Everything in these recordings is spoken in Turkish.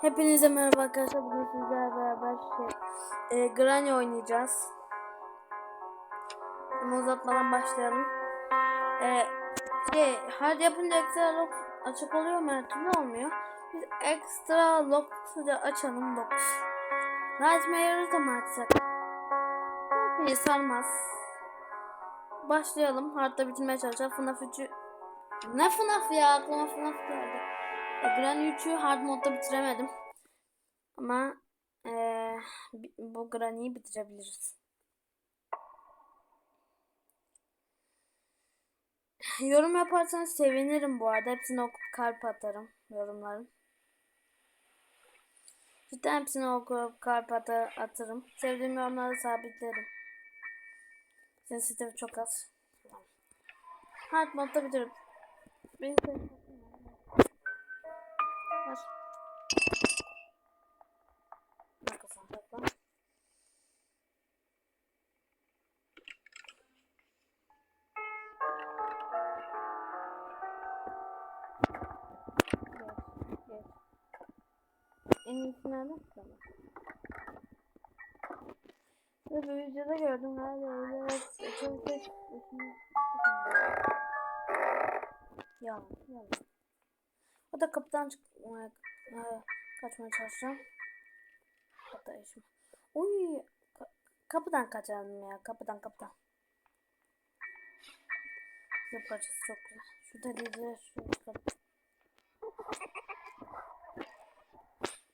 Hepinize merhaba arkadaşlar. Bugün sizlerle beraber şey, e, Granny oynayacağız. Ama uzatmadan başlayalım. E, şey, hard yapınca ekstra lock açık oluyor mu? Her olmuyor. Biz ekstra lock'u da açalım lock. Nightmare'ı da mı açsak? Beni sarmaz. Başlayalım. Hard'da bitirmeye çalışacağız. FNAF 3'ü... Ne FNAF ya? Aklıma FNAF geldi. E, Granny 3'ü hard modda bitiremedim. Ama bi- bu Granny'yi bitirebiliriz. Yorum yaparsanız sevinirim bu arada. Hepsini okup kalp atarım yorumların. Cidden hepsini okup kalp ata- atarım. Sevdiğim yorumları sabitlerim. Sensitif çok az. Hard modda bitiririm. Benim Ver. Saklan. Geç, geç. En iyisi nerede? Tamam. Ve bir videoda gördüm galiba öyle çok Yalan, yalan. O da kapıdan çıkmaya e, kaçmaya çalışacağım. Hatta işim. Uy, ka- kapıdan kaçalım ya. Kapıdan kapıdan. Bu parçası çok güzel. Şu deliği şunu.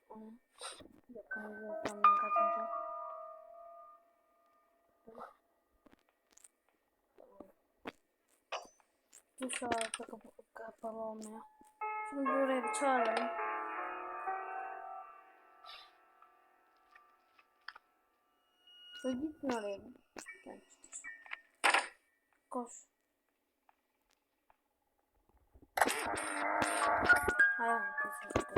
Onu yakın yüzden kaçınca. Dur şu arka kapı kapalı olmuyor. Şimdi buraya bir çağıralım. Şöyle gitme oraya. Gel. Koş. Hayır. kesinlikle.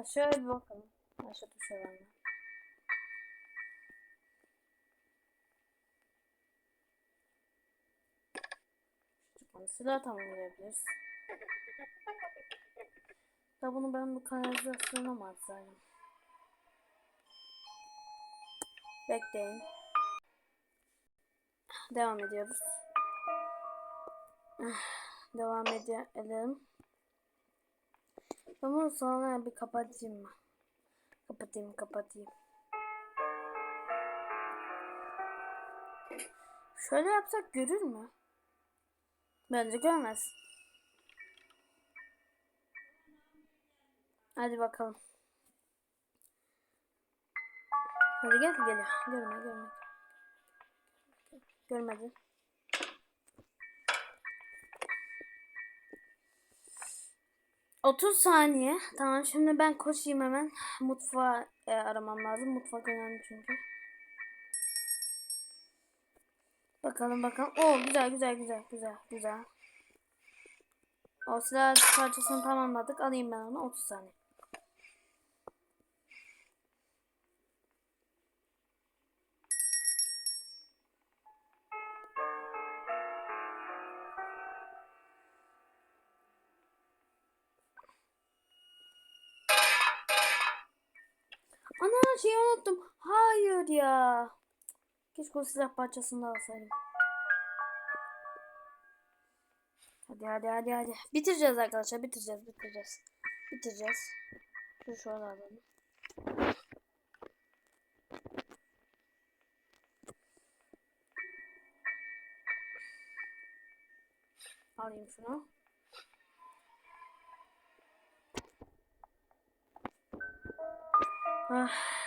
Aşağı bir bakalım. Aşağı tuşa verme. Çıkmadı. Silah tamamlayabiliriz. Da bunu ben bu kanalizasyona mı atsaydım? Bekleyin. Devam ediyoruz. Devam edelim. Ben bunu sonra bir kapatayım mı? Kapatayım kapatayım. Şöyle yapsak görür mü? Bence görmez. Hadi bakalım. Hadi gel geliyor. Görme görme. Görmedi. Otuz saniye. Tamam şimdi ben koşayım hemen. Mutfağı e, aramam lazım. Mutfak önemli çünkü. Bakalım bakalım. Oo güzel güzel güzel güzel güzel. O silah parçasını tamamladık. Alayım ben onu 30 saniye. Ana şeyi unuttum. Hayır ya. Keşke o silah parçasını da alsaydım. Hadi hadi hadi hadi. Bitireceğiz arkadaşlar. Bitireceğiz bitireceğiz. Bitireceğiz. Dur şöyle alalım. Alayım şunu. Ah.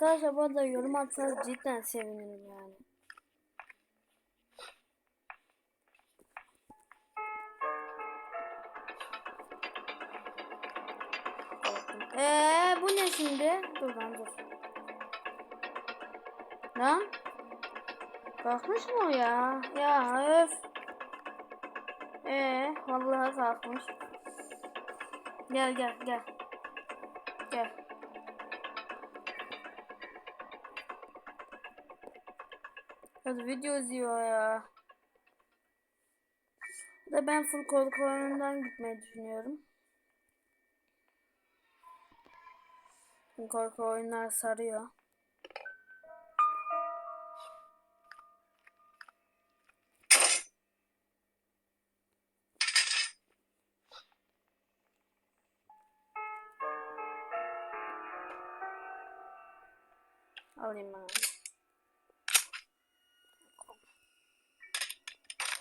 Arkadaşlar bu arada yorum atsanız cidden sevinirim yani. Eee bu ne şimdi? Dur lan dur. Lan? Kalkmış mı o ya? Ya öf. Ee, vallahi kalkmış. Gel gel. Gel. Kız video izliyor ya. Da ben full korkularından gitmeyi düşünüyorum. Korku oyunlar sarıyor. Alemão.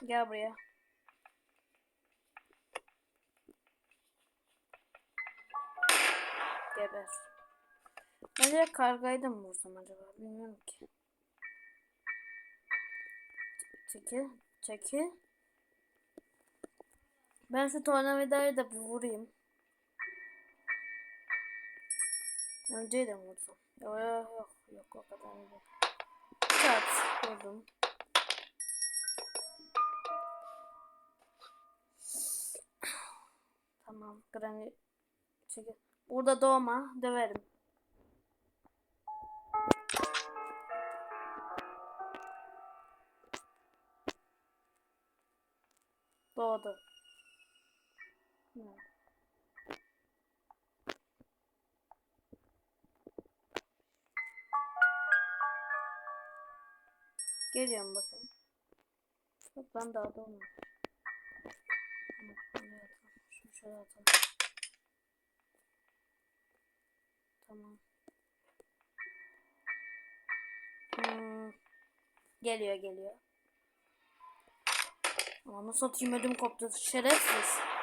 Gel buraya. Geber. Direkt kargayı da mı vursam acaba? Bilmiyorum ki. Çekil. Çekil. Ben şu tornavidayı da bir vurayım. Önceyi de vursam? Yok yok yok. Yok o kadar değil. Çat. Vurdum. Granny. Çekil. Burada doğma. Döverim. Doğdu. Hı. Geliyorum bakalım. Yok ben daha doğmadım. Şöyle atalım. Tamam. Hmm. Geliyor geliyor. Ama satayım ödüm koptu. Şerefsiz.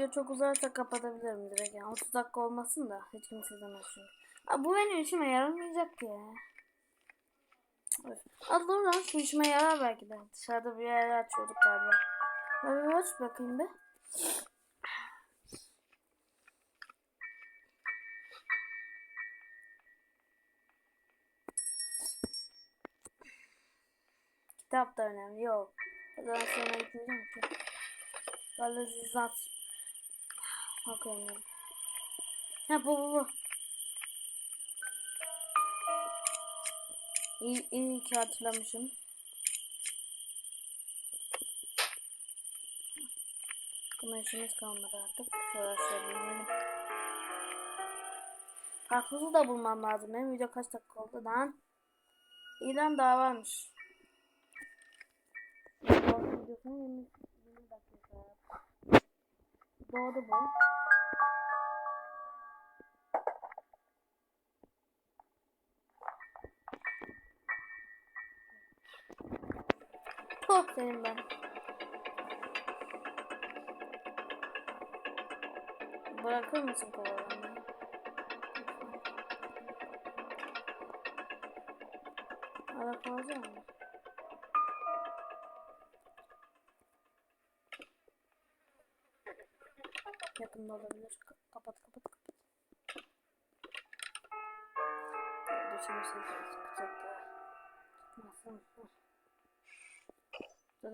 Video çok uzarsa kapatabilirim direkt yani 30 dakika olmasın da hiç kimse izlemez çünkü. Aa, bu benim işime yaramayacak ki. Aa, dur lan şu işime yarar belki de. Dışarıda bir yere açıyorduk galiba. Hadi aç bakayım be. Kitap da önemli. Yok. Zaman sonra gitmeyeceğim ki. Galazizat. Okuyamıyorum. Ha bu bu bu. İyi, iyi ki hatırlamışım. Buna işimiz kalmadı artık. Binelim. Karpuzu da bulmam lazım. Benim video kaç dakika oldu lan? İlan daha varmış. Doğru videosunun 20, 20 dakika. Doğru bu. Tuh senin ben. Bırakır mısın kovalamayı? Ara mı?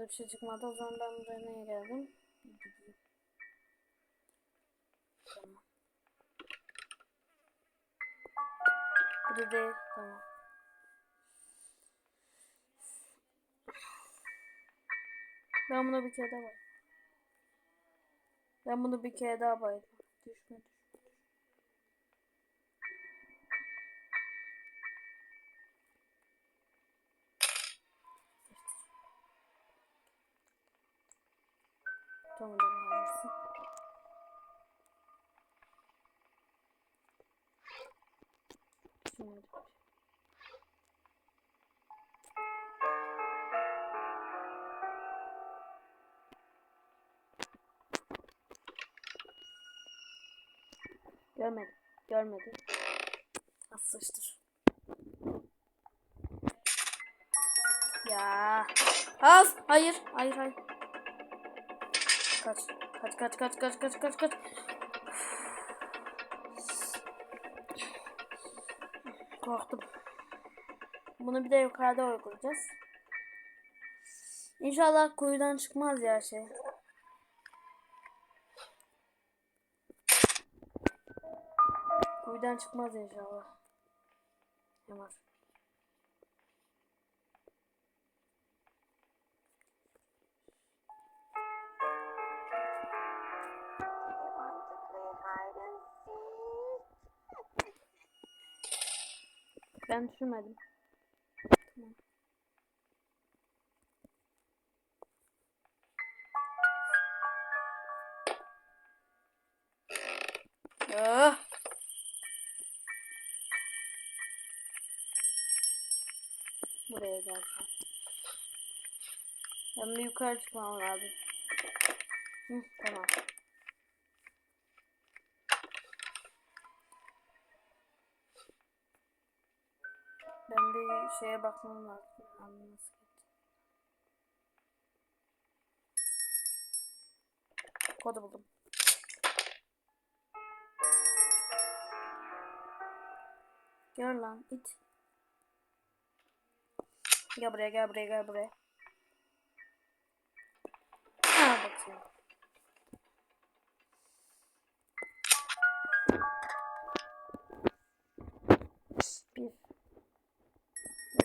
Bir şey çıkmadı. O zaman ben buraya neye geldim? Gideyim. Tamam. Bu değil. Tamam. Ben buna bir kere daha bayıldım. Ben bunu bir kere daha bayıldım. Düşme düşme. Tamam Görmedim. Görmedim. Az sıçtır. Ya. Az. Hayır. Hayır hayır. Kaç. Kaç kaç kaç kaç kaç kaç kaç. Korktum. Bunu bir de yukarıda uygulayacağız. İnşallah kuyudan çıkmaz ya şey. Kuyudan çıkmaz inşallah. Ne var? Ben düşürmedim. Tamam. Ah! Buraya gelsen. Ben bir yukarı çıkmam lazım. Hı, tamam. Ben bir şeye bakmam lazım. Anlaması. Kodu buldum. Gel lan it. Gel buraya gel buraya gel buraya. Ha bakayım. Bir.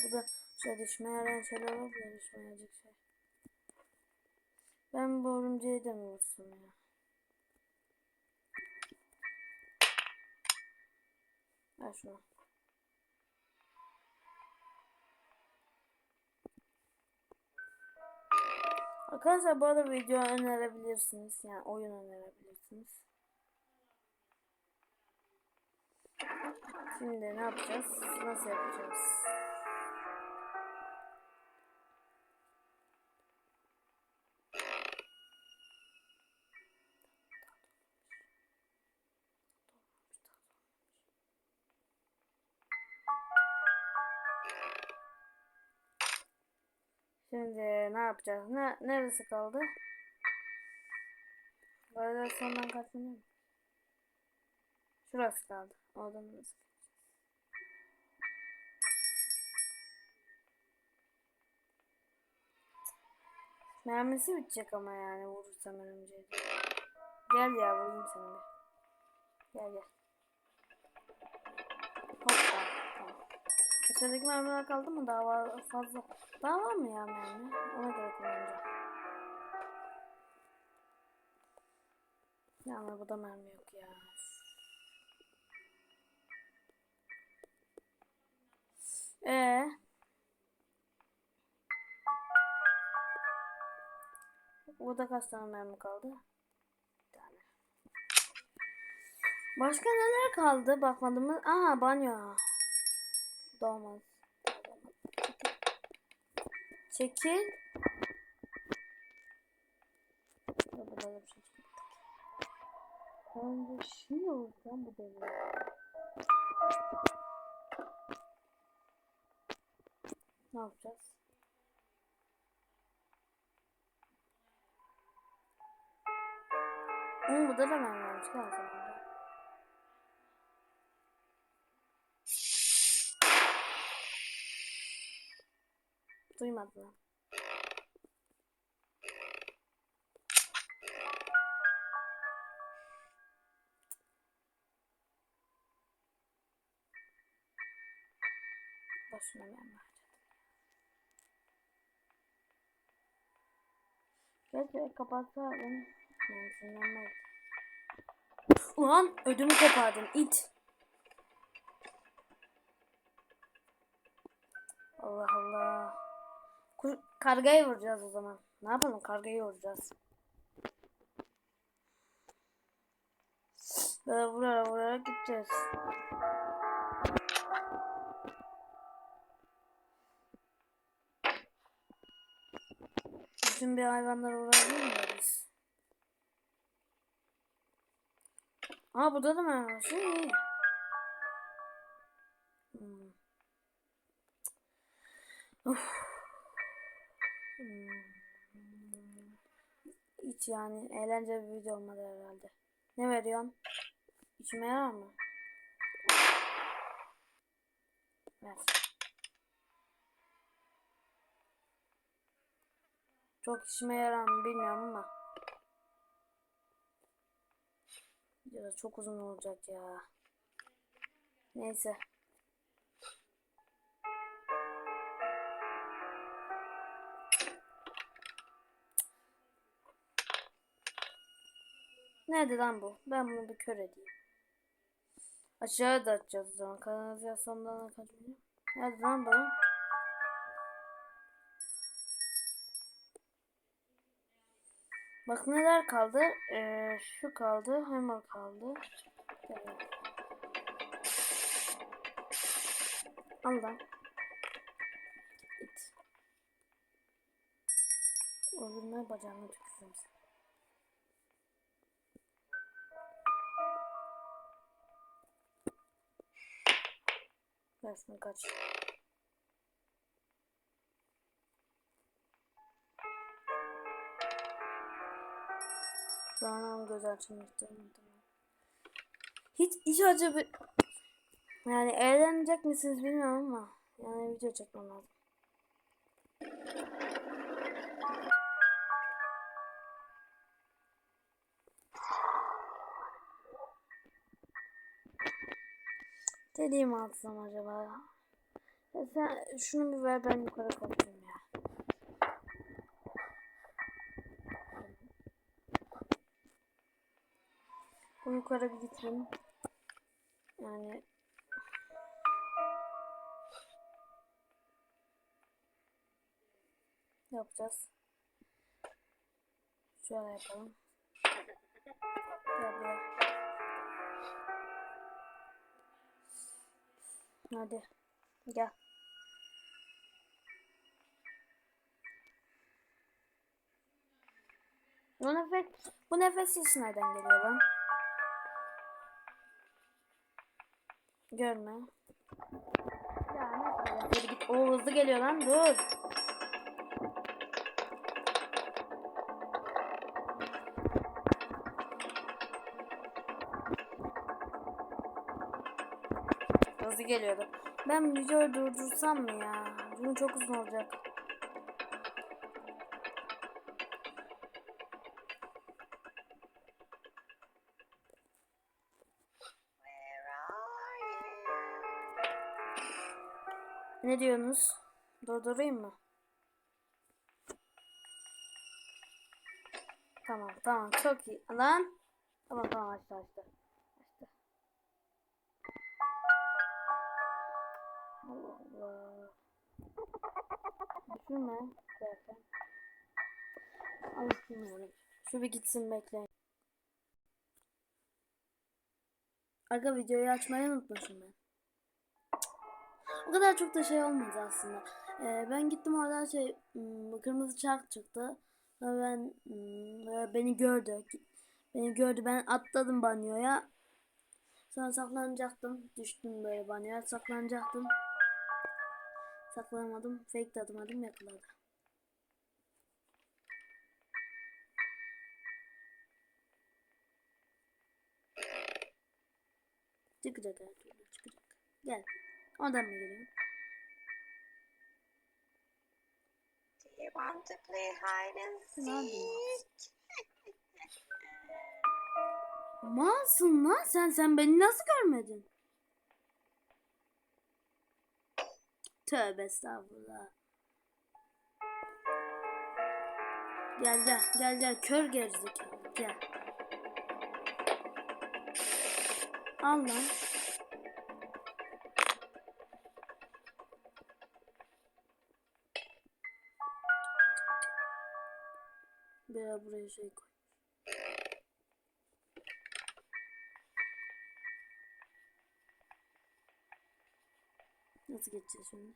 Bu da şey düşmeye yarayan şeyler var düşmeyecek şey. Ben bu örümceği de mi vursam ya? Ver şunu. Arkadaşlar arada video önerebilirsiniz. Yani oyun önerebilirsiniz. Şimdi ne yapacağız? Nasıl yapacağız? Yapacağız? Ne neresi kaldı? Varyasyondan kaçınıyor mu? Şurası kaldı. Oradan nasıl? Mermisi bitecek ama yani vurursam örümceği. Gel ya vurayım seni. Gel gel. Hoppa. Tamam. Aşağıdaki mermiler kaldı mı? Daha var fazla. Daha var mı ya mermi? Ona göre kullanacağım. Ya ama bu da mermi yok ya. Ee. Burada kaç tane mermi kaldı? Bir tane. Başka neler kaldı? Bakmadım mı? Aha banyo. Doğmaz. Çekil. Burada da bir şey şimdi vuracağım bu devre. Ne yapacağız? Hı, bu da da ben varmış. Gel o zaman. Duymadılar. Boşuna ben harcadım. Keşke kapatsaydım. Yani sinirlenmez. Ulan ödümü kopardın it. Kargayı vuracağız o zaman. Ne yapalım kargayı vuracağız. Böyle vurarak vurarak gideceğiz. Bütün bir hayvanlara vurabilir miyiz? Aa burada da mı var? Şey iyi. Yani eğlenceli bir video olmadı herhalde. Ne veriyorsun? İçime yarar mı? Ver. Çok işime yarar mı bilmiyorum ama. Ya çok uzun olacak ya. Neyse. Nerede lan bu? Ben bunu bir kör edeyim. Aşağıya da atacağız o zaman. Kanalizasyondan kaçmıyor. Nerede lan bu? Bak neler kaldı? Ee, şu kaldı. Hammer kaldı. Evet. Al lan. İt. Öldürme bacağına tükürürüm seni. Şunu kaç. Şu an göz. Hiç hiç acı bir... Yani eğlenecek misiniz bilmiyorum ama yani video çekmem lazım. Dediğimi alsam acaba? Ya sen şunu bir ver ben yukarı kaçayım ya. Bu yukarı bir gitmem. Yani yapacağız. Şöyle yapalım. Gel Hadi. Gel. Bu nefes, bu nefes sesi nereden geliyor lan? Görme. Ya ne Hadi git. O hızlı geliyor lan. Dur. Hızlı geliyordu. Ben videoyu durdursam mı ya? Bunu çok uzun olacak. Ne diyorsunuz? Durdurayım mı? Tamam tamam çok iyi. Lan. Tamam tamam açtı. Açtı. Allah Allah. Düşünme. Zaten. Al şunu. Şu bir gitsin bekleyin. Aga videoyu açmayı unutmuşum ben. O kadar çok da şey olmadı aslında. Ee, ben gittim orada şey hmm, kırmızı çark çıktı. Ben hmm, beni gördü. Beni gördü. Ben atladım banyoya. Sonra saklanacaktım. Düştüm böyle banyoya. Saklanacaktım. Saklanamadım. Fake atamadım yakaladı. Çıkacak her türlü çıkacak. Gel. Oradan mı geliyor? Do you want to play hide and seek? Malsın lan sen sen beni nasıl görmedin? Tövbe estağfurullah. Gel gel gel gel kör gerizekalı gel. Al lan. Biraz buraya şey koy. Nasıl geçeceğiz şimdi?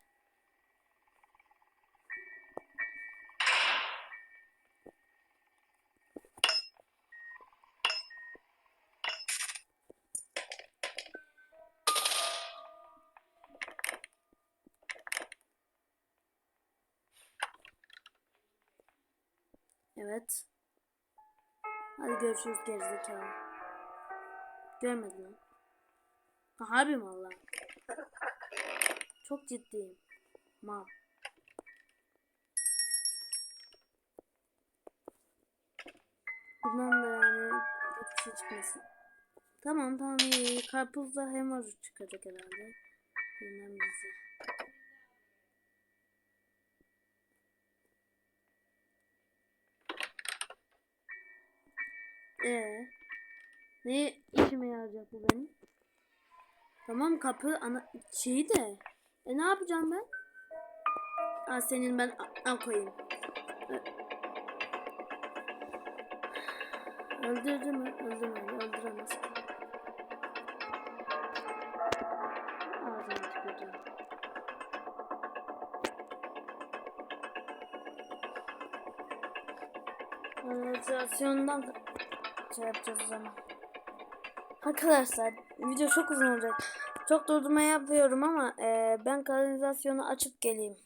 Evet. Hadi görüşürüz gerizekalı. Görmedin lan. Ha, harbi mi Allah? Çok ciddiyim. Mal. Bundan da yani kötü şey çıkmasın. Tamam tamam iyi. Karpuzda hammer çıkacak herhalde. Bilmem bize. Ee, Ne işime yarayacak bu benim? Tamam kapı ana şeyi de. E ne yapacağım ben? Aa, senin ben al koyayım. Ö- Öldürdü mü? Öldürmedi. Öldüremez. Ağzına tükürdüm. Kanalizasyondan da şey yapacağız o zaman. Arkadaşlar video çok uzun olacak. Çok durdurma yapıyorum ama e, ben kanalizasyonu açıp geleyim.